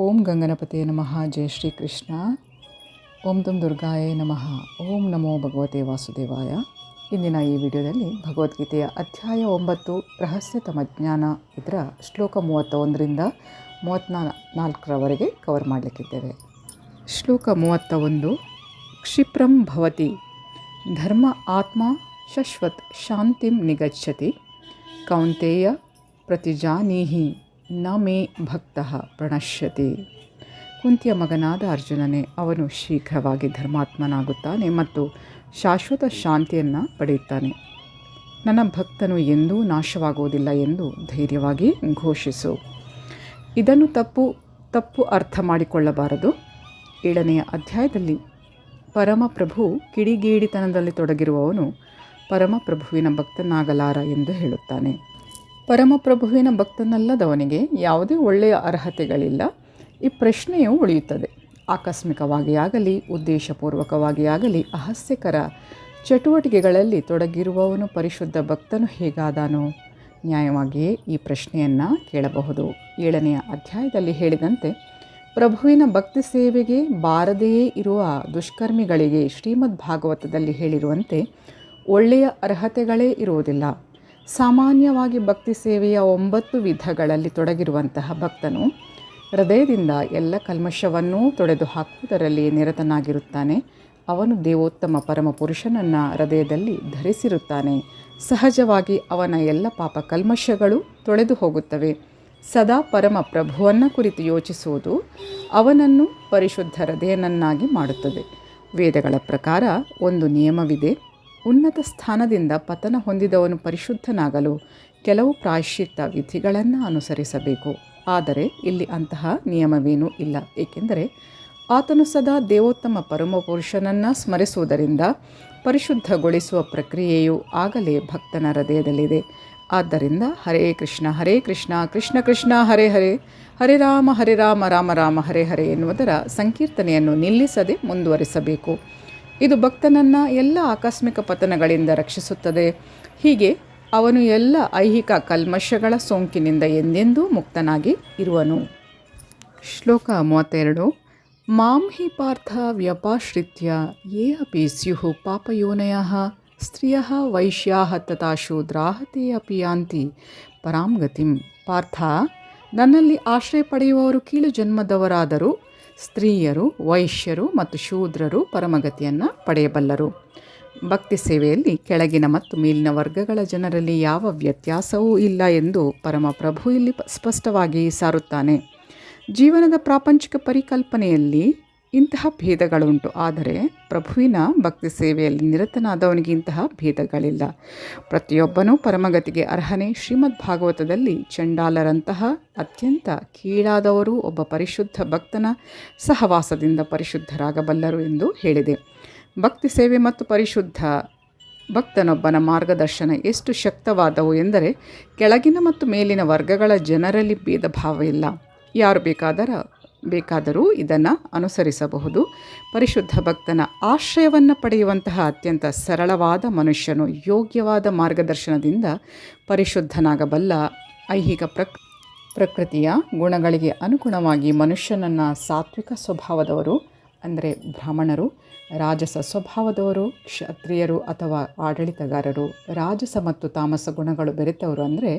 ಓಂ ಗಂಗನಪತಿಯ ನಮಃ. ಜಯ ಶ್ರೀಕೃಷ್ಣ. ಓಂ ತುಂ ದುರ್ಗಾಯೇ ನಮಃ. ಓಂ ನಮೋ ಭಗವತೆ ವಾಸುದೇವಾಯ. ಇಂದಿನ ಈ ವಿಡಿಯೋದಲ್ಲಿ ಭಗವದ್ಗೀತೆಯ ಅಧ್ಯಾಯ ಒಂಬತ್ತು ರಹಸ್ಯತಮ ಜ್ಞಾನ ಇದರ ಶ್ಲೋಕ ಮೂವತ್ತ ಒಂದರಿಂದ ಮೂವತ್ತ್ನಾ ನಾಲ್ಕರವರೆಗೆ ಕವರ್ ಮಾಡಲಿಕ್ಕಿದ್ದೇವೆ. ಶ್ಲೋಕ ಮೂವತ್ತ ಒಂದು ಕ್ಷಿಪ್ರಂ ಭವತಿ. ಧರ್ಮ, ಆತ್ಮ, ಶಶ್ವತ್, ಶಾಂತಿಂ ನಿಗಚ್ಚತಿ ಕೌಂತೆಯ ಪ್ರತಿಜಾನೀಹಿ. ನ ಮೇ ಭಕ್ತ ಪ್ರಣಶ್ಯತಿ. ಕುಂತಿಯ ಮಗನಾದ ಅರ್ಜುನನೇ, ಅವನು ಶೀಘ್ರವಾಗಿ ಧರ್ಮಾತ್ಮನಾಗುತ್ತಾನೆ ಮತ್ತು ಶಾಶ್ವತ ಶಾಂತಿಯನ್ನು ಪಡೆಯುತ್ತಾನೆ. ನನ್ನ ಭಕ್ತನು ಎಂದೂ ನಾಶವಾಗುವುದಿಲ್ಲ ಎಂದು ಧೈರ್ಯವಾಗಿ ಘೋಷಿಸು. ಇದನ್ನು ತಪ್ಪು ತಪ್ಪು ಅರ್ಥ ಮಾಡಿಕೊಳ್ಳಬಾರದು. ಏಳನೆಯ ಅಧ್ಯಾಯದಲ್ಲಿ, ಪರಮಪ್ರಭು ಕಿಡಿಗೇಡಿತನದಲ್ಲಿ ತೊಡಗಿರುವವನು ಪರಮಪ್ರಭುವಿನ ಭಕ್ತನಾಗಲಾರ ಎಂದು ಹೇಳುತ್ತಾನೆ. ಪರಮಪ್ರಭುವಿನ ಭಕ್ತನಲ್ಲದವನಿಗೆ ಯಾವುದೇ ಒಳ್ಳೆಯ ಅರ್ಹತೆಗಳಿಲ್ಲ. ಈ ಪ್ರಶ್ನೆಯು ಉಳಿಯುತ್ತದೆ. ಆಕಸ್ಮಿಕವಾಗಿ ಆಗಲಿ, ಉದ್ದೇಶಪೂರ್ವಕವಾಗಿ ಆಗಲಿ, ಅಹಸ್ಯಕರ ಚಟುವಟಿಕೆಗಳಲ್ಲಿ ತೊಡಗಿರುವವನು ಪರಿಶುದ್ಧ ಭಕ್ತನು ಹೇಗಾದಾನೋ? ನ್ಯಾಯವಾಗಿಯೇ ಈ ಪ್ರಶ್ನೆಯನ್ನು ಕೇಳಬಹುದು. ಏಳನೆಯ ಅಧ್ಯಾಯದಲ್ಲಿ ಹೇಳಿದಂತೆ, ಪ್ರಭುವಿನ ಭಕ್ತಿ ಸೇವೆಗೆ ಬಾರದೆಯೇ ಇರುವ ದುಷ್ಕರ್ಮಿಗಳಿಗೆ ಶ್ರೀಮದ್ ಭಾಗವತದಲ್ಲಿ ಹೇಳಿರುವಂತೆ, ಒಳ್ಳೆಯ ಅರ್ಹತೆಗಳೇ ಇರುವುದಿಲ್ಲ. ಸಾಮಾನ್ಯವಾಗಿ ಭಕ್ತಿ ಸೇವೆಯ ಒಂಬತ್ತು ವಿಧಗಳಲ್ಲಿ ತೊಡಗಿರುವಂತಹ ಭಕ್ತನು ಹೃದಯದಿಂದ ಎಲ್ಲ ಕಲ್ಮಶವನ್ನೂ ತೊಡೆದು ಹಾಕುವುದರಲ್ಲಿ ನಿರತನಾಗಿರುತ್ತಾನೆ. ಅವನು ದೇವೋತ್ತಮ ಪರಮ ಪುರುಷನನ್ನು ಹೃದಯದಲ್ಲಿ ಧರಿಸಿರುತ್ತಾನೆ. ಸಹಜವಾಗಿ ಅವನ ಎಲ್ಲ ಪಾಪ ಕಲ್ಮಶಗಳು ತೊಳೆದು ಹೋಗುತ್ತವೆ. ಸದಾ ಪರಮ ಪ್ರಭುವನ್ನು ಕುರಿತು ಯೋಚಿಸುವುದು ಅವನನ್ನು ಪರಿಶುದ್ಧ ಹೃದಯನನ್ನಾಗಿ ಮಾಡುತ್ತದೆ. ವೇದಗಳ ಪ್ರಕಾರ ಒಂದು ನಿಯಮವಿದೆ. ಉನ್ನತ ಸ್ಥಾನದಿಂದ ಪತನ ಹೊಂದಿದವನು ಪರಿಶುದ್ಧನಾಗಲು ಕೆಲವು ಪ್ರಾಯಶ್ಚಿತ್ತ ವಿಧಿಗಳನ್ನು ಅನುಸರಿಸಬೇಕು. ಆದರೆ ಇಲ್ಲಿ ಅಂತಹ ನಿಯಮವೇನೂ ಇಲ್ಲ. ಏಕೆಂದರೆ ಆತನು ಸದಾ ದೇವೋತ್ತಮ ಪರಮಪುರುಷನನ್ನು ಸ್ಮರಿಸುವುದರಿಂದ ಪರಿಶುದ್ಧಗೊಳಿಸುವ ಪ್ರಕ್ರಿಯೆಯು ಆಗಲೇ ಭಕ್ತನ ಹೃದಯದಲ್ಲಿದೆ. ಆದ್ದರಿಂದ ಹರೇ ಕೃಷ್ಣ ಹರೇ ಕೃಷ್ಣ ಕೃಷ್ಣ ಕೃಷ್ಣ, ಹರೇ ಹರೇ ಹರೇ ರಾಮ ಹರೇ ರಾಮ ರಾಮ ರಾಮ, ಹರೇ ಹರೇ ಎನ್ನುವುದರ ಸಂಕೀರ್ತನೆಯನ್ನು ನಿಲ್ಲಿಸದೆ ಮುಂದುವರಿಸಬೇಕು. ಇದು ಭಕ್ತನನ್ನು ಎಲ್ಲ ಆಕಸ್ಮಿಕ ಪತನಗಳಿಂದ ರಕ್ಷಿಸುತ್ತದೆ. ಹೀಗೆ ಅವನು ಎಲ್ಲ ಐಹಿಕ ಕಲ್ಮಶಗಳ ಸೋಂಕಿನಿಂದ ಎಂದೆಂದೂ ಮುಕ್ತನಾಗಿ ಇರುವನು. ಶ್ಲೋಕ ಮೂವತ್ತೆರಡು. ಮಾಂ ಹಿ ಪಾರ್ಥ ವ್ಯಪಾಶ್ರಿತ್ಯ ಯೇ ಅಪಿ ಸ್ಯು ಪಾಪಯೋನಯ ಸ್ತ್ರಿಯ ವೈಶ್ಯಾ ತಥಾ ಶೂದ್ರಾಹತೆ ಅಪಿ ಯಾಂತಿ ಪರಾಂ ಗತಿಂ ಪಾರ್ಥ, ನನ್ನಲ್ಲಿ ಆಶ್ರಯ ಪಡೆಯುವವರು ಕೀಳು ಜನ್ಮದವರಾದರೂ ಸ್ತ್ರೀಯರು, ವೈಶ್ಯರು ಮತ್ತು ಶೂದ್ರರು ಪರಮಗತಿಯನ್ನು ಪಡೆಯಬಲ್ಲರು. ಭಕ್ತಿ ಸೇವೆಯಲ್ಲಿ ಕೆಳಗಿನ ಮತ್ತು ಮೇಲಿನ ವರ್ಗಗಳ ಜನರಲ್ಲಿ ಯಾವ ವ್ಯತ್ಯಾಸವೂ ಇಲ್ಲ ಎಂದು ಪರಮಪ್ರಭು ಇಲ್ಲಿ ಸ್ಪಷ್ಟವಾಗಿ ಸಾರುತ್ತಾನೆ. ಜೀವನದ ಪ್ರಾಪಂಚಿಕ ಪರಿಕಲ್ಪನೆಯಲ್ಲಿ ಇಂತಹ ಭೇದಗಳುಂಟು. ಆದರೆ ಪ್ರಭುವಿನ ಭಕ್ತಿ ಸೇವೆಯಲ್ಲಿ ನಿರತನಾದವನಿಗೆ ಇಂತಹ ಭೇದಗಳಿಲ್ಲ. ಪ್ರತಿಯೊಬ್ಬನೂ ಪರಮಗತಿಗೆ ಅರ್ಹನೆ. ಶ್ರೀಮದ್ ಭಾಗವತದಲ್ಲಿ ಚಂಡಾಲರಂತಹ ಅತ್ಯಂತ ಕೀಳಾದವರು ಒಬ್ಬ ಪರಿಶುದ್ಧ ಭಕ್ತನ ಸಹವಾಸದಿಂದ ಪರಿಶುದ್ಧರಾಗಬಲ್ಲರು ಎಂದು ಹೇಳಿದೆ. ಭಕ್ತಿ ಸೇವೆ ಮತ್ತು ಪರಿಶುದ್ಧ ಭಕ್ತನೊಬ್ಬನ ಮಾರ್ಗದರ್ಶನ ಎಷ್ಟು ಶಕ್ತವಾದವು ಎಂದರೆ ಕೆಳಗಿನ ಮತ್ತು ಮೇಲಿನ ವರ್ಗಗಳ ಜನರಲ್ಲಿ ಭೇದ ಭಾವ ಇಲ್ಲ. ಯಾರು ಬೇಕಾದರ ಬೇಕಾದರೂ ಇದನ್ನು ಅನುಸರಿಸಬಹುದು. ಪರಿಶುದ್ಧ ಭಕ್ತನ ಆಶ್ರಯವನ್ನು ಪಡೆಯುವಂತಹ ಅತ್ಯಂತ ಸರಳವಾದ ಮನುಷ್ಯನು ಯೋಗ್ಯವಾದ ಮಾರ್ಗದರ್ಶನದಿಂದ ಪರಿಶುದ್ಧನಾಗಬಲ್ಲ ಐಹಿಕ ಪ್ರಕ್, ಪ್ರಕೃತಿಯ ಗುಣಗಳಿಗೆ ಅನುಗುಣವಾಗಿ ಮನುಷ್ಯನನ್ನು ಸಾತ್ವಿಕ ಸ್ವಭಾವದವರು, ಅಂದರೆ ಬ್ರಾಹ್ಮಣರು, ರಾಜಸ ಸ್ವಭಾವದವರು, ಕ್ಷತ್ರಿಯರು ಅಥವಾ ಆಡಳಿತಗಾರರು, ರಾಜಸ ಮತ್ತು ತಾಮಸ ಗುಣಗಳು ಬೆರೆತವರು ಅಂದರೆ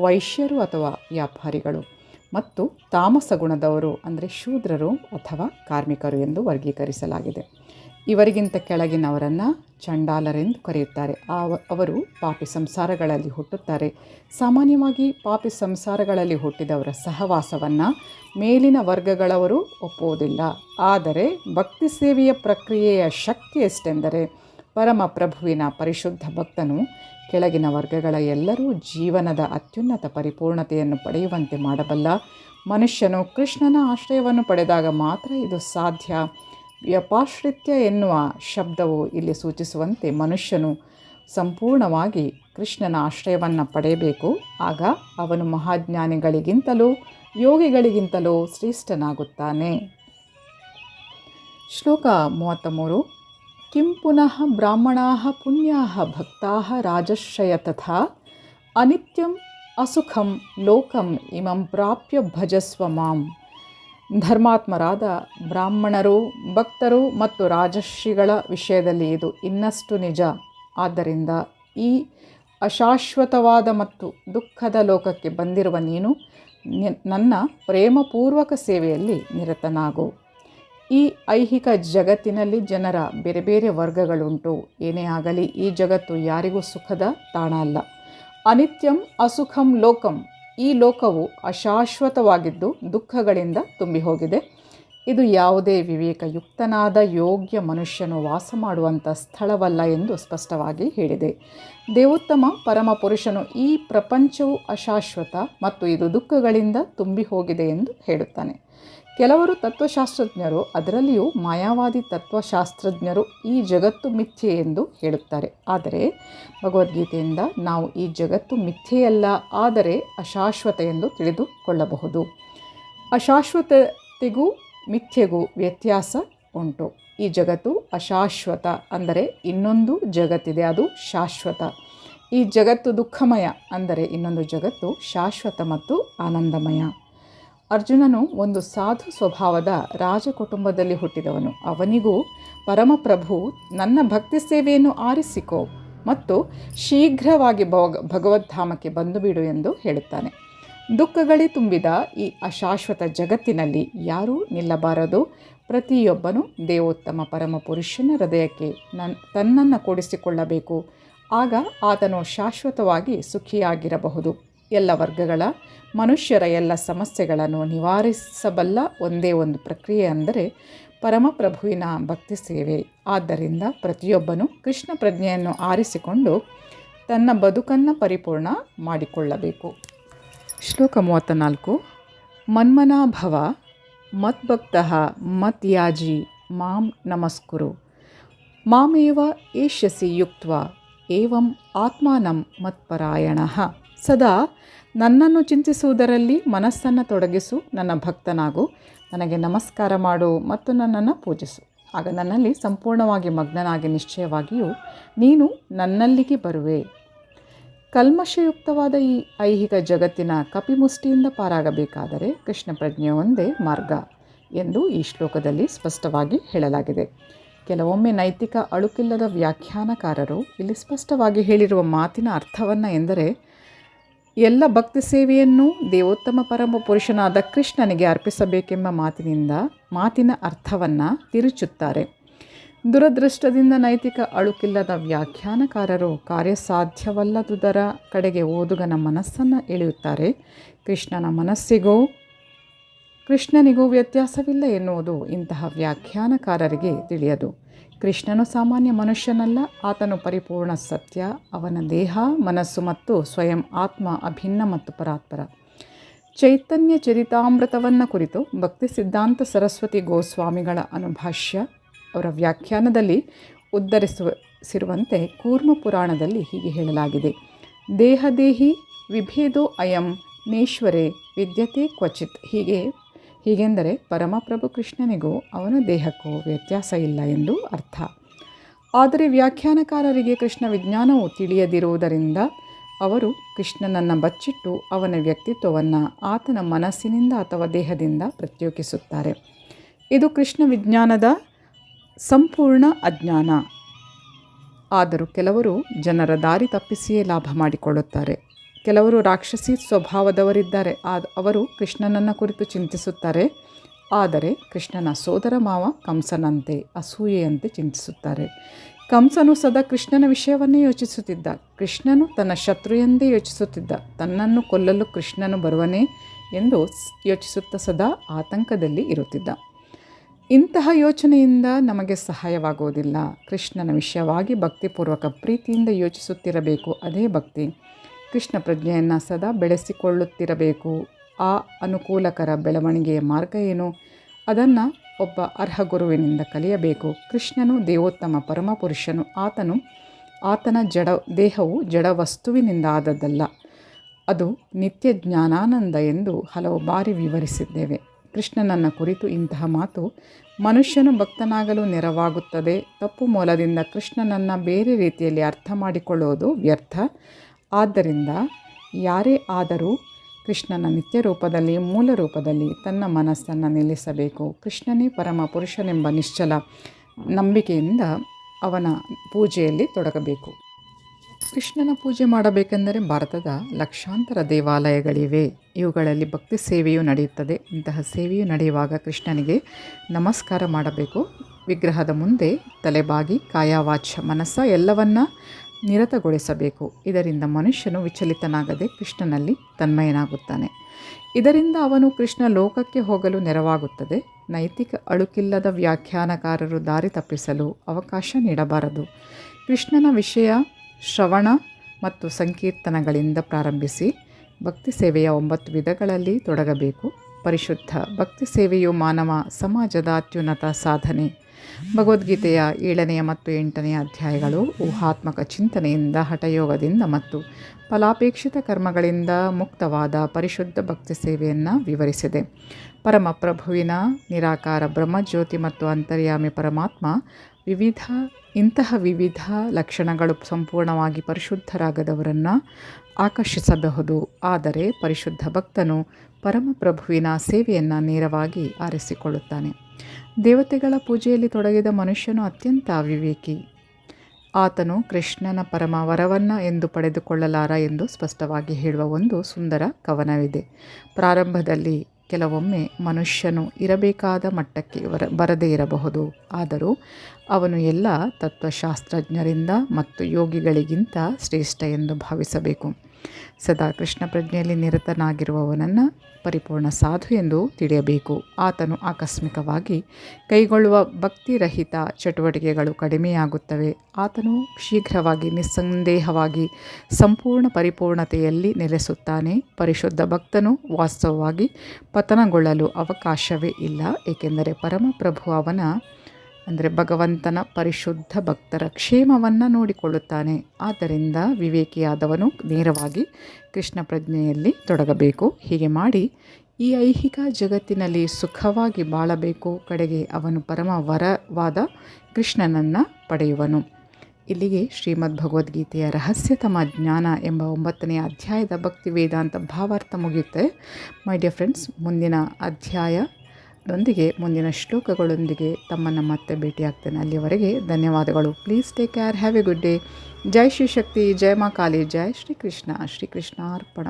ವೈಶ್ಯರು ಅಥವಾ ವ್ಯಾಪಾರಿಗಳು. ಮತ್ತು ತಾಮಸ ಗುಣದವರು ಅಂದರೆ ಶೂದ್ರರು ಅಥವಾ ಕಾರ್ಮಿಕರು ಎಂದು ವರ್ಗೀಕರಿಸಲಾಗಿದೆ. ಇವರಿಗಿಂತ ಕೆಳಗಿನವರನ್ನು ಚಂಡಾಲರೆಂದು ಕರೆಯುತ್ತಾರೆ. ಅವರು ಪಾಪಿ ಸಂಸಾರಗಳಲ್ಲಿ ಹುಟ್ಟುತ್ತಾರೆ. ಸಾಮಾನ್ಯವಾಗಿ ಪಾಪಿ ಸಂಸಾರಗಳಲ್ಲಿ ಹುಟ್ಟಿದವರ ಸಹವಾಸವನ್ನು ಮೇಲಿನ ವರ್ಗಗಳವರು ಒಪ್ಪುವುದಿಲ್ಲ. ಆದರೆ ಭಕ್ತಿ ಸೇವೆಯ ಪ್ರಕ್ರಿಯೆಯ ಶಕ್ತಿ ಎಷ್ಟೆಂದರೆ ಪರಮ ಪ್ರಭುವಿನ ಪರಿಶುದ್ಧ ಭಕ್ತನು ಕೆಳಗಿನ ವರ್ಗಗಳ ಎಲ್ಲರೂ ಜೀವನದ ಅತ್ಯುನ್ನತ ಪರಿಪೂರ್ಣತೆಯನ್ನು ಪಡೆಯುವಂತೆ ಮಾಡಬಲ್ಲ ಮನುಷ್ಯನು ಕೃಷ್ಣನ ಆಶ್ರಯವನ್ನು ಪಡೆದಾಗ ಮಾತ್ರ ಇದು ಸಾಧ್ಯ. ವ್ಯಪಾಶ್ರಿತ್ಯ ಎನ್ನುವ ಶಬ್ದವು ಇಲ್ಲಿ ಸೂಚಿಸುವಂತೆ ಮನುಷ್ಯನು ಸಂಪೂರ್ಣವಾಗಿ ಕೃಷ್ಣನ ಆಶ್ರಯವನ್ನು ಪಡೆಯಬೇಕು. ಆಗ ಅವನು ಮಹಾಜ್ಞಾನಿಗಳಿಗಿಂತಲೂ, ಯೋಗಿಗಳಿಗಿಂತಲೂ ಶ್ರೇಷ್ಠನಾಗುತ್ತಾನೆ. ಶ್ಲೋಕ ಮೂವತ್ತ ಮೂರು ಕಿಂ ಪುನಃ ಬ್ರಾಹ್ಮಣಾ ಪುಣ್ಯ ಭಕ್ತಾ ರಾಜಶ್ರಯ ತಥಾ ಅನಿತ್ಯಂ ಅಸುಖಂ ಲೋಕಂ ಇಮಂ ಪ್ರಾಪ್ಯ ಭಜಸ್ವ ಮಾಂ ಧರ್ಮಾತ್ಮರಾದ ಬ್ರಾಹ್ಮಣರು ಭಕ್ತರು ಮತ್ತು ರಾಜಶ್ರೀಗಳ ವಿಷಯದಲ್ಲಿ ಇದು ಇನ್ನಷ್ಟು ನಿಜ. ಆದ್ದರಿಂದ ಈ ಅಶಾಶ್ವತವಾದ ಮತ್ತು ದುಃಖದ ಲೋಕಕ್ಕೆ ಬಂದಿರುವ ನೀನು ನನ್ನ ಪ್ರೇಮಪೂರ್ವಕ ಸೇವೆಯಲ್ಲಿ ನಿರತನಾಗು. ಈ ಐಹಿಕ ಜಗತ್ತಿನಲ್ಲಿ ಜನರ ಬೇರೆ ಬೇರೆ ವರ್ಗಗಳುಂಟು. ಏನೇ ಆಗಲಿ ಈ ಜಗತ್ತು ಯಾರಿಗೂ ಸುಖದ ತಾಣ ಅಲ್ಲ. ಅನಿತ್ಯಂ ಅಸುಖಂ ಲೋಕಂ. ಈ ಲೋಕವು ಅಶಾಶ್ವತವಾಗಿದ್ದು ದುಃಖಗಳಿಂದ ತುಂಬಿ ಹೋಗಿದೆ ಇದು ಯಾವುದೇ ವಿವೇಕಯುಕ್ತನಾದ ಯೋಗ್ಯ ಮನುಷ್ಯನು ವಾಸ ಮಾಡುವಂಥ ಸ್ಥಳವಲ್ಲ ಎಂದು ಸ್ಪಷ್ಟವಾಗಿ ಹೇಳಿದೆ. ದೇವೋತ್ತಮ ಪರಮ ಪುರುಷನು ಈ ಪ್ರಪಂಚವು ಅಶಾಶ್ವತ ಮತ್ತು ಇದು ದುಃಖಗಳಿಂದ ತುಂಬಿ ಹೋಗಿದೆ ಎಂದು ಹೇಳುತ್ತಾನೆ. ಕೆಲವರು ತತ್ವಶಾಸ್ತ್ರಜ್ಞರು, ಅದರಲ್ಲಿಯೂ ಮಾಯಾವಾದಿ ತತ್ವಶಾಸ್ತ್ರಜ್ಞರು ಈ ಜಗತ್ತು ಮಿಥ್ಯೆ ಎಂದು ಹೇಳುತ್ತಾರೆ. ಆದರೆ ಭಗವದ್ಗೀತೆಯಿಂದ ನಾವು ಈ ಜಗತ್ತು ಮಿಥ್ಯೆಯಲ್ಲ, ಆದರೆ ಅಶಾಶ್ವತ ಎಂದು ತಿಳಿದುಕೊಳ್ಳಬಹುದು. ಅಶಾಶ್ವತತೆಗೂ ಮಿಥ್ಯೆಗೂ ವ್ಯತ್ಯಾಸ ಉಂಟು. ಈ ಜಗತ್ತು ಅಶಾಶ್ವತ ಅಂದರೆ ಇನ್ನೊಂದು ಜಗತ್ತಿದೆ, ಅದು ಶಾಶ್ವತ. ಈ ಜಗತ್ತು ದುಃಖಮಯ ಅಂದರೆ ಇನ್ನೊಂದು ಜಗತ್ತು ಶಾಶ್ವತ ಮತ್ತು ಆನಂದಮಯ. ಅರ್ಜುನನು ಒಂದು ಸಾಧು ಸ್ವಭಾವದ ರಾಜ ಕುಟುಂಬದಲ್ಲಿ ಹುಟ್ಟಿದವನು. ಅವನಿಗೂ, ಪರಮಪ್ರಭು, ನನ್ನ ಭಕ್ತಿ ಸೇವೆಯನ್ನು ಆರಿಸಿಕೋ ಮತ್ತು ಶೀಘ್ರವಾಗಿ ಭಗ, ಭಗವದ್ಧಾಮಕ್ಕೆ ಬಂದು ಬಿಡು ಎಂದು ಹೇಳುತ್ತಾನೆ. ದುಃಖಗಳೇ ತುಂಬಿದ ಈ ಅಶಾಶ್ವತ ಜಗತ್ತಿನಲ್ಲಿ ಯಾರೂ ನಿಲ್ಲಬಾರದು. ಪ್ರತಿಯೊಬ್ಬನು ದೇವೋತ್ತಮ ಪರಮ ಪುರುಷನ ಹೃದಯಕ್ಕೆ ನನ್, ತನ್ನನ್ನು ಕೂಡಿಸಿಕೊಳ್ಳಬೇಕು. ಆಗ ಆತನು ಶಾಶ್ವತವಾಗಿ ಸುಖಿಯಾಗಿರಬಹುದು. ಎಲ್ಲ ವರ್ಗಗಳ ಮನುಷ್ಯರ ಎಲ್ಲ ಸಮಸ್ಯೆಗಳನ್ನು ನಿವಾರಿಸಬಲ್ಲ ಒಂದೇ ಒಂದು ಪ್ರಕ್ರಿಯೆ ಅಂದರೆ ಪರಮಪ್ರಭುವಿನ ಭಕ್ತಿ ಸೇವೆ. ಆದ್ದರಿಂದ ಪ್ರತಿಯೊಬ್ಬನು ಕೃಷ್ಣ ಪ್ರಜ್ಞೆಯನ್ನು ಆರಿಸಿಕೊಂಡು ತನ್ನ ಬದುಕನ್ನು ಪರಿಪೂರ್ಣ ಮಾಡಿಕೊಳ್ಳಬೇಕು. ಶ್ಲೋಕ ಮೂವತ್ತ ನಾಲ್ಕು ಮನ್ಮನಾಭವ ಮದ್ಭಕ್ತ ಮತ್ಯಾಜಿ ಮಾಂ ನಮಸ್ಕುರು. ಮಾಮೇವ ಏಷ್ಯಸಿ ಯುಕ್ತ ಏವಂ ಆತ್ಮಾನಂ ಮತ್ಪರಾಯಣ ಸದಾ ನನ್ನನ್ನು ಚಿಂತಿಸುವುದರಲ್ಲಿ ಮನಸ್ಸನ್ನು ತೊಡಗಿಸು, ನನ್ನ ಭಕ್ತನಾಗು. ನನಗೆ ನಮಸ್ಕಾರ ಮಾಡು ಮತ್ತು ನನ್ನನ್ನು ಪೂಜಿಸು. ಆಗ ನನ್ನಲ್ಲಿ ಸಂಪೂರ್ಣವಾಗಿ ಮಗ್ನನಾಗಿ ನಿಶ್ಚಯವಾಗಿಯೂ ನೀನು ನನ್ನಲ್ಲಿಗೆ ಬರುವೆ. ಕಲ್ಮಶಯುಕ್ತವಾದ ಈ ಐಹಿಕ ಜಗತ್ತಿನ ಕಪಿಮುಷ್ಟಿಯಿಂದ ಪಾರಾಗಬೇಕಾದರೆ ಕೃಷ್ಣ ಪ್ರಜ್ಞೆ ಒಂದೇ ಮಾರ್ಗ ಎಂದು ಈ ಶ್ಲೋಕದಲ್ಲಿ ಸ್ಪಷ್ಟವಾಗಿ ಹೇಳಲಾಗಿದೆ. ಕೆಲವೊಮ್ಮೆ ನೈತಿಕ ಅಳುಕಿಲ್ಲದ ವ್ಯಾಖ್ಯಾನಕಾರರು ಇಲ್ಲಿ ಸ್ಪಷ್ಟವಾಗಿ ಹೇಳಿರುವ ಮಾತಿನ ಅರ್ಥವನ್ನು ಎಂದರೆ ಎಲ್ಲ ಭಕ್ತಿ ಸೇವೆಯನ್ನು ದೇವೋತ್ತಮ ಪರಮ ಪುರುಷನಾದ ಕೃಷ್ಣನಿಗೆ ಅರ್ಪಿಸಬೇಕೆಂಬ ಮಾತಿನಿಂದ ಮಾತಿನ ಅರ್ಥವನ್ನು ತಿರುಚುತ್ತಾರೆ. ದುರದೃಷ್ಟದಿಂದ ನೈತಿಕ ಅಳುಕಿಲ್ಲದ ವ್ಯಾಖ್ಯಾನಕಾರರು ಕಾರ್ಯಸಾಧ್ಯವಲ್ಲದುದರ ಕಡೆಗೆ ಓದುಗನ ಮನಸ್ಸನ್ನು ಎಳೆಯುತ್ತಾರೆ. ಕೃಷ್ಣನ ಮನಸ್ಸಿಗೂ, ಕೃಷ್ಣನಿಗೂ ವ್ಯತ್ಯಾಸವಿಲ್ಲ ಎನ್ನುವುದು ಇಂತಹ ವ್ಯಾಖ್ಯಾನಕಾರರಿಗೆ ತಿಳಿಯದು. ಕೃಷ್ಣನು ಸಾಮಾನ್ಯ ಮನುಷ್ಯನಲ್ಲ, ಆತನು ಪರಿಪೂರ್ಣ ಸತ್ಯ, ಅವನ ದೇಹ, ಮನಸ್ಸು ಮತ್ತು ಸ್ವಯಂ ಆತ್ಮ ಅಭಿನ್ನ ಮತ್ತು ಪರಾತ್ಪರ. ಚೈತನ್ಯ ಚರಿತಾಮೃತವನ್ನು ಕುರಿತು ಭಕ್ತಿ ಸಿದ್ಧಾಂತ ಸರಸ್ವತಿ ಗೋಸ್ವಾಮಿಗಳ ಅನುಭಾಷ್ಯ ಅವರ ವ್ಯಾಖ್ಯಾನದಲ್ಲಿ ಉದ್ಧರಿಸಿರುವಂತೆ ಕೂರ್ಮ ಪುರಾಣದಲ್ಲಿ ಹೀಗೆ ಹೇಳಲಾಗಿದೆ. ದೇಹದೇಹಿ ವಿಭೇದೋ ಅಯಂ, ನೇಶ್ವರೇ, ವಿದ್ಯತೆ ಕ್ವಚಿತ್ ಹೀಗೆ ಹೀಗೆಂದರೆ ಪರಮಪ್ರಭು ಕೃಷ್ಣನಿಗೂ ಅವನ ದೇಹಕ್ಕೂ ವ್ಯತ್ಯಾಸ ಇಲ್ಲ ಎಂದು ಅರ್ಥ. ಆದರೆ ವ್ಯಾಖ್ಯಾನಕಾರರಿಗೆ ಕೃಷ್ಣ ವಿಜ್ಞಾನವು ತಿಳಿಯದಿರುವುದರಿಂದ ಅವರು ಕೃಷ್ಣನನ್ನು ಬಚ್ಚಿಟ್ಟು ಅವನ ವ್ಯಕ್ತಿತ್ವವನ್ನು ಆತನ ಮನಸ್ಸಿನಿಂದ ಅಥವಾ ದೇಹದಿಂದ ಪ್ರತ್ಯೇಕಿಸುತ್ತಾರೆ. ಇದು ಕೃಷ್ಣ ವಿಜ್ಞಾನದ ಸಂಪೂರ್ಣ ಅಜ್ಞಾನ. ಆದರೂ ಕೆಲವರು ಜನರ ದಾರಿ ತಪ್ಪಿಸಿಯೇ ಲಾಭ ಮಾಡಿಕೊಳ್ಳುತ್ತಾರೆ. ಕೆಲವರು ರಾಕ್ಷಸಿ ಸ್ವಭಾವದವರಿದ್ದಾರೆ. ಆದ ಅವರು ಕೃಷ್ಣನನ್ನು ಕುರಿತು ಚಿಂತಿಸುತ್ತಾರೆ. ಆದರೆ ಕೃಷ್ಣನ ಸೋದರ ಮಾವ ಕಂಸನಂತೆ ಅಸೂಯೆಯಂತೆ ಚಿಂತಿಸುತ್ತಾರೆ. ಕಂಸನು ಸದಾ ಕೃಷ್ಣನ ವಿಷಯವನ್ನೇ ಯೋಚಿಸುತ್ತಿದ್ದ. ಕೃಷ್ಣನು ತನ್ನ ಶತ್ರು ಎಂದೇ ಯೋಚಿಸುತ್ತಿದ್ದ. ತನ್ನನ್ನು ಕೊಲ್ಲಲು ಕೃಷ್ಣನು ಬರುವನೇ ಎಂದು ಯೋಚಿಸುತ್ತ ಸದಾ ಆತಂಕದಲ್ಲಿ ಇರುತ್ತಿದ್ದ. ಇಂತಹ ಯೋಚನೆಯಿಂದ ನಮಗೆ ಸಹಾಯವಾಗುವುದಿಲ್ಲ. ಕೃಷ್ಣನ ವಿಷಯವಾಗಿ ಭಕ್ತಿಪೂರ್ವಕ ಪ್ರೀತಿಯಿಂದ ಯೋಚಿಸುತ್ತಿರಬೇಕು. ಅದೇ ಭಕ್ತಿ. ಕೃಷ್ಣ ಪ್ರಜ್ಞೆಯನ್ನು ಸದಾ ಬೆಳೆಸಿಕೊಳ್ಳುತ್ತಿರಬೇಕು. ಆ ಅನುಕೂಲಕರ ಬೆಳವಣಿಗೆಯ ಮಾರ್ಗ ಏನು? ಅದನ್ನು ಒಬ್ಬ ಅರ್ಹ ಗುರುವಿನಿಂದ ಕಲಿಯಬೇಕು. ಕೃಷ್ಣನು ದೇವೋತ್ತಮ ಪರಮಪುರುಷನು. ಆತನು, ಆತನ ಜಡ, ದೇಹವು ಜಡ ವಸ್ತುವಿನಿಂದ ಆದದ್ದಲ್ಲ. ಅದು ನಿತ್ಯ ಜ್ಞಾನಾನಂದ ಎಂದು ಹಲವು ಬಾರಿ ವಿವರಿಸಿದ್ದೇವೆ. ಕೃಷ್ಣನನ್ನ ಕುರಿತು ಇಂತಹ ಮಾತು ಮನುಷ್ಯನು ಭಕ್ತನಾಗಲು ನೆರವಾಗುತ್ತದೆ. ತಪ್ಪು ಮೂಲದಿಂದ ಕೃಷ್ಣನನ್ನು ಬೇರೆ ರೀತಿಯಲ್ಲಿ ಅರ್ಥ ಮಾಡಿಕೊಳ್ಳುವುದು ವ್ಯರ್ಥ. ಆದ್ದರಿಂದ ಯಾರೇ ಆದರೂ ಕೃಷ್ಣನ ನಿತ್ಯ ರೂಪದಲ್ಲಿ, ಮೂಲ ರೂಪದಲ್ಲಿ ತನ್ನ ಮನಸ್ಸನ್ನು ನಿಲ್ಲಿಸಬೇಕು. ಕೃಷ್ಣನೇ ಪರಮ ಪುರುಷನೆಂಬ ನಿಶ್ಚಲ ನಂಬಿಕೆಯಿಂದ ಅವನ ಪೂಜೆಯಲ್ಲಿ ತೊಡಗಬೇಕು. ಕೃಷ್ಣನ ಪೂಜೆ ಮಾಡಬೇಕೆಂದರೆ ಭಾರತದ ಲಕ್ಷಾಂತರ ದೇವಾಲಯಗಳಿವೆ. ಇವುಗಳಲ್ಲಿ ಭಕ್ತಿ ಸೇವೆಯೂ ನಡೆಯುತ್ತದೆ. ಇಂತಹ ಸೇವೆಯು ನಡೆಯುವಾಗ ಕೃಷ್ಣನಿಗೆ ನಮಸ್ಕಾರ ಮಾಡಬೇಕು. ವಿಗ್ರಹದ ಮುಂದೆ ತಲೆಬಾಗಿ ಕಾಯವಾಚ ಮನಸ್ಸ ಎಲ್ಲವನ್ನ ನಿರತಗೊಳಿಸಬೇಕು. ಇದರಿಂದ ಮನುಷ್ಯನು ವಿಚಲಿತನಾಗದೆ ಕೃಷ್ಣನಲ್ಲಿ ತನ್ಮಯನಾಗುತ್ತಾನೆ. ಇದರಿಂದ ಅವನು ಕೃಷ್ಣ ಲೋಕಕ್ಕೆ ಹೋಗಲು ನೆರವಾಗುತ್ತದೆ. ನೈತಿಕ ಅಳುಕಿಲ್ಲದ ವ್ಯಾಖ್ಯಾನಕಾರರು ದಾರಿ ತಪ್ಪಿಸಲು ಅವಕಾಶ ನೀಡಬಾರದು. ಕೃಷ್ಣನ ವಿಷಯ ಶ್ರವಣ ಮತ್ತು ಸಂಕೀರ್ತನಗಳಿಂದ ಪ್ರಾರಂಭಿಸಿ ಭಕ್ತಿ ಸೇವೆಯ ಒಂಬತ್ತು ವಿಧಗಳಲ್ಲಿ ತೊಡಗಬೇಕು. ಪರಿಶುದ್ಧ ಭಕ್ತಿ ಸೇವೆಯು ಮಾನವ, ಸಮಾಜದ ಅತ್ಯುನ್ನತ ಸಾಧನೆ. ಭಗವದ್ಗೀತೆಯ ಏಳನೆಯ ಮತ್ತು ಎಂಟನೆಯ ಅಧ್ಯಾಯಗಳು ಊಹಾತ್ಮಕ ಚಿಂತನೆಯಿಂದ ಹಠಯೋಗದಿಂದ ಮತ್ತು ಫಲಾಪೇಕ್ಷಿತ ಕರ್ಮಗಳಿಂದ ಮುಕ್ತವಾದ ಪರಿಶುದ್ಧ ಭಕ್ತಿ ಸೇವೆಯನ್ನು ವಿವರಿಸಿದೆ. ಪರಮಪ್ರಭುವಿನ ನಿರಾಕಾರ ಬ್ರಹ್ಮಜ್ಯೋತಿ ಮತ್ತು ಅಂತರ್ಯಾಮಿ ಪರಮಾತ್ಮ ವಿವಿಧ, ಇಂತಹ ವಿವಿಧ ಲಕ್ಷಣಗಳು ಸಂಪೂರ್ಣವಾಗಿ ಪರಿಶುದ್ಧರಾಗದವರನ್ನು ಆಕರ್ಷಿಸಬಹುದು. ಆದರೆ ಪರಿಶುದ್ಧ ಭಕ್ತನು ಪರಮಪ್ರಭುವಿನ ಸೇವೆಯನ್ನು ನೇರವಾಗಿ ಆರಿಸಿಕೊಳ್ಳುತ್ತಾನೆ. ದೇವತೆಗಳ ಪೂಜೆಯಲ್ಲಿ ತೊಡಗಿದ ಮನುಷ್ಯನು ಅತ್ಯಂತ ಅವಿವೇಕಿ. ಆತನು ಕೃಷ್ಣನ ಪರಮ ವರವನ್ನು ಎಂದು ಪಡೆದುಕೊಳ್ಳಲಾರ ಎಂದು ಸ್ಪಷ್ಟವಾಗಿ ಹೇಳುವ ಒಂದು ಸುಂದರ ಕವನವಿದೆ. ಪ್ರಾರಂಭದಲ್ಲಿ ಕೆಲವೊಮ್ಮೆ ಮನುಷ್ಯನು ಇರಬೇಕಾದ ಮಟ್ಟಕ್ಕೆ ಬರ ಬರದೇ ಇರಬಹುದು. ಆದರೂ ಅವನು ಎಲ್ಲ ತತ್ವಶಾಸ್ತ್ರಜ್ಞರಿಂದ ಮತ್ತು ಯೋಗಿಗಳಿಗಿಂತ ಶ್ರೇಷ್ಠ ಎಂದು ಭಾವಿಸಬೇಕು. ಸದಾ ಕೃಷ್ಣ ಪ್ರಜ್ಞೆಯಲ್ಲಿ ನಿರತನಾಗಿರುವವನನ್ನು ಪರಿಪೂರ್ಣ ಸಾಧು ಎಂದು ತಿಳಿಯಬೇಕು. ಆತನು ಆಕಸ್ಮಿಕವಾಗಿ ಕೈಗೊಳ್ಳುವ ಭಕ್ತಿರಹಿತ ಚಟುವಟಿಕೆಗಳು ಕಡಿಮೆಯಾಗುತ್ತವೆ. ಆತನು ಶೀಘ್ರವಾಗಿ ನಿಸ್ಸಂದೇಹವಾಗಿ ಸಂಪೂರ್ಣ ಪರಿಪೂರ್ಣತೆಯಲ್ಲಿ ನೆಲೆಸುತ್ತಾನೆ. ಪರಿಶುದ್ಧ ಭಕ್ತನು ವಾಸ್ತವವಾಗಿ ಪತನಗೊಳ್ಳಲು ಅವಕಾಶವೇ ಇಲ್ಲ, ಏಕೆಂದರೆ ಪರಮಪ್ರಭು ಅವನ ಅಂದರೆ ಭಗವಂತನ ಪರಿಶುದ್ಧ ಭಕ್ತರ ಕ್ಷೇಮವನ್ನು ನೋಡಿಕೊಳ್ಳುತ್ತಾನೆ. ಆದ್ದರಿಂದ ವಿವೇಕಿಯಾದವನು ನೇರವಾಗಿ ಕೃಷ್ಣ ಪ್ರಜ್ಞೆಯಲ್ಲಿ ತೊಡಗಬೇಕು. ಹೀಗೆ ಮಾಡಿ ಈ ಐಹಿಕ ಜಗತ್ತಿನಲ್ಲಿ ಸುಖವಾಗಿ ಬಾಳಬೇಕು. ಕಡೆಗೆ ಅವನು ಪರಮ ವರವಾದ ಕೃಷ್ಣನನ್ನು ಪಡೆಯುವನು. ಇಲ್ಲಿಗೆ ಶ್ರೀಮದ್ ಭಗವದ್ಗೀತೆಯ ರಹಸ್ಯತಮ ಜ್ಞಾನ ಎಂಬ ಒಂಬತ್ತನೇ ಅಧ್ಯಾಯದ ಭಕ್ತಿ ವೇದಾಂತ ಭಾವಾರ್ಥ ಮುಗಿಯುತ್ತೆ. ಮೈ ಡಿಯರ್ ಫ್ರೆಂಡ್ಸ್ ಮುಂದಿನ ಅಧ್ಯಾಯ ದೊಂದಿಗೆ ಮುಂದಿನ ಶ್ಲೋಕಗಳೊಂದಿಗೆ ತಮ್ಮನ್ನು ಮತ್ತೆ ಭೇಟಿಯಾಗ್ತೇನೆ. ಅಲ್ಲಿಯವರೆಗೆ ಧನ್ಯವಾದಗಳು. Please take care have a good day ಜೈ ಶ್ರೀ ಶಕ್ತಿ. ಜಯ ಮಾ ಕಾಲಿ ಜೈ ಶ್ರೀಕೃಷ್ಣ ಶ್ರೀಕೃಷ್ಣ ಅರ್ಪಣ